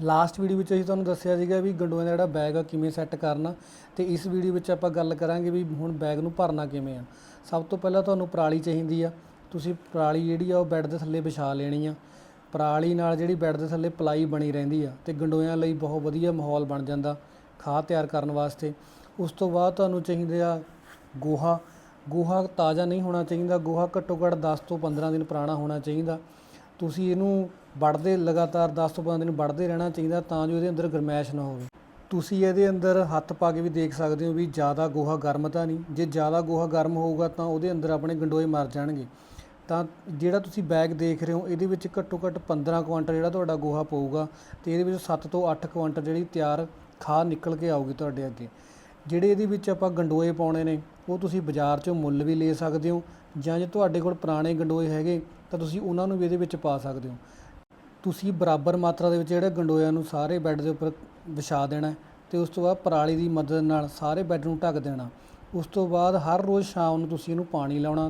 Last video ਵਿੱਚ ਅਸੀਂ ਤੁਹਾਨੂੰ ਦੱਸਿਆ ਸੀਗਾ ਵੀ ਗੰਡੋਏ ਦਾ ਜਿਹੜਾ ਬੈਗ ਆ, ਕਿਵੇਂ ਸੈੱਟ ਕਰਨਾ। ਤੇ ਇਸ ਵੀਡੀਓ ਵਿੱਚ ਆਪਾਂ ਗੱਲ ਕਰਾਂਗੇ ਵੀ ਹੁਣ ਬੈਗ ਨੂੰ ਭਰਨਾ ਕਿਵੇਂ ਆ। ਸਭ ਤੋਂ ਪਹਿਲਾਂ ਤੁਹਾਨੂੰ ਪਰਾਲੀ ਚਾਹੀਦੀ ਆ। ਤੁਸੀਂ ਪਰਾਲੀ ਜਿਹੜੀ ਆ, ਉਹ ਬੈੱਡ ਦੇ ਥੱਲੇ ਵਿਛਾ ਲੈਣੀ ਆ। ਪਰਾਲੀ ਨਾਲ ਜਿਹੜੀ ਬੈੱਡ ਦੇ ਥੱਲੇ ਪਲਾਈ ਬਣੀ ਰਹਿੰਦੀ ਆ ਤੇ ਗੰਡੋਇਆਂ ਲਈ ਬਹੁਤ ਵਧੀਆ ਮਾਹੌਲ ਬਣ ਜਾਂਦਾ ਖਾਦ ਤਿਆਰ ਕਰਨ ਵਾਸਤੇ। ਉਸ ਤੋਂ ਬਾਅਦ ਤੁਹਾਨੂੰ ਚਾਹੀਦੇ ਆ ਗੋਹਾ। ਗੋਹਾ ਤਾਜ਼ਾ ਨਹੀਂ ਹੋਣਾ ਚਾਹੀਦਾ। ਗੋਹਾ ਘੱਟੋ ਘੱਟ 10 ਤੋਂ 15 ਦਿਨ ਪੁਰਾਣਾ ਹੋਣਾ ਚਾਹੀਦਾ। ਤੁਸੀਂ ਇਹਨੂੰ ਵੜਦੇ, ਲਗਾਤਾਰ 10 ਤੋਂ 15 ਦਿਨ ਵੜਦੇ ਰਹਿਣਾ ਚਾਹੀਦਾ ਤਾਂ ਜੋ ਇਹਦੇ ਅੰਦਰ ਗਰਮੈਸ਼ ਨਾ ਹੋਵੇ। ਤੁਸੀਂ ਇਹਦੇ ਅੰਦਰ ਹੱਥ ਪਾ ਕੇ ਵੀ ਦੇਖ ਸਕਦੇ ਹੋ ਵੀ ਜ਼ਿਆਦਾ ਗੋਹਾ ਗਰਮ ਤਾਂ ਨਹੀਂ। ਜੇ ਜ਼ਿਆਦਾ ਗੋਹਾ ਗਰਮ ਹੋਊਗਾ ਤਾਂ ਉਹਦੇ ਅੰਦਰ ਆਪਣੇ ਗੰਡੋਏ ਮਰ ਜਾਣਗੇ। ਤਾਂ ਜਿਹੜਾ ਤੁਸੀਂ ਬੈਗ ਦੇਖ ਰਹੇ ਹੋ, ਇਹਦੇ ਵਿੱਚ ਘੱਟੋ ਘੱਟ 15 ਕੁਆਂਟਲ ਜਿਹੜਾ ਤੁਹਾਡਾ ਗੋਹਾ ਪਊਗਾ ਤੇ ਇਹਦੇ ਵਿੱਚ 7 ਤੋਂ 8 ਕੁਆਂਟਲ ਜਿਹੜੀ ਤਿਆਰ ਖਾਦ ਨਿਕਲ ਕੇ ਆਊਗੀ ਤੁਹਾਡੇ ਅੱਗੇ। ਜਿਹੜੇ ਇਹਦੇ ਵਿੱਚ ਆਪਾਂ ਗੰਡੋਏ ਪਾਉਣੇ ਨੇ, ਉਹ ਤੁਸੀਂ ਬਾਜ਼ਾਰ 'ਚੋਂ ਮੁੱਲ ਵੀ ਲੈ ਸਕਦੇ ਹੋ ਜਾਂ ਜੇ ਤੁਹਾਡੇ ਕੋਲ ਪੁਰਾਣੇ ਗੰਡੋਏ ਹੈਗੇ ਤਾਂ ਤੁਸੀਂ ਉਹਨਾਂ ਨੂੰ ਵੀ ਇਹਦੇ ਵਿੱਚ ਪਾ ਸਕਦੇ ਹੋ। ਤੁਸੀਂ ਬਰਾਬਰ ਮਾਤਰਾ ਦੇ ਵਿੱਚ ਜਿਹੜੇ ਗੰਡੋਇਆਂ ਨੂੰ ਸਾਰੇ ਬੈੱਡ ਦੇ ਉੱਪਰ ਵਿਛਾ ਦੇਣਾ ਹੈ ਤੇ ਉਸ ਤੋਂ ਬਾਅਦ ਪਰਾਲੀ ਦੀ ਮਦਦ ਨਾਲ ਸਾਰੇ ਬੈੱਡ ਨੂੰ ਢੱਕ ਦੇਣਾ। ਉਸ ਤੋਂ ਬਾਅਦ ਹਰ ਰੋਜ਼ ਸ਼ਾਮ ਨੂੰ ਤੁਸੀਂ ਇਹਨੂੰ ਪਾਣੀ ਲਾਉਣਾ।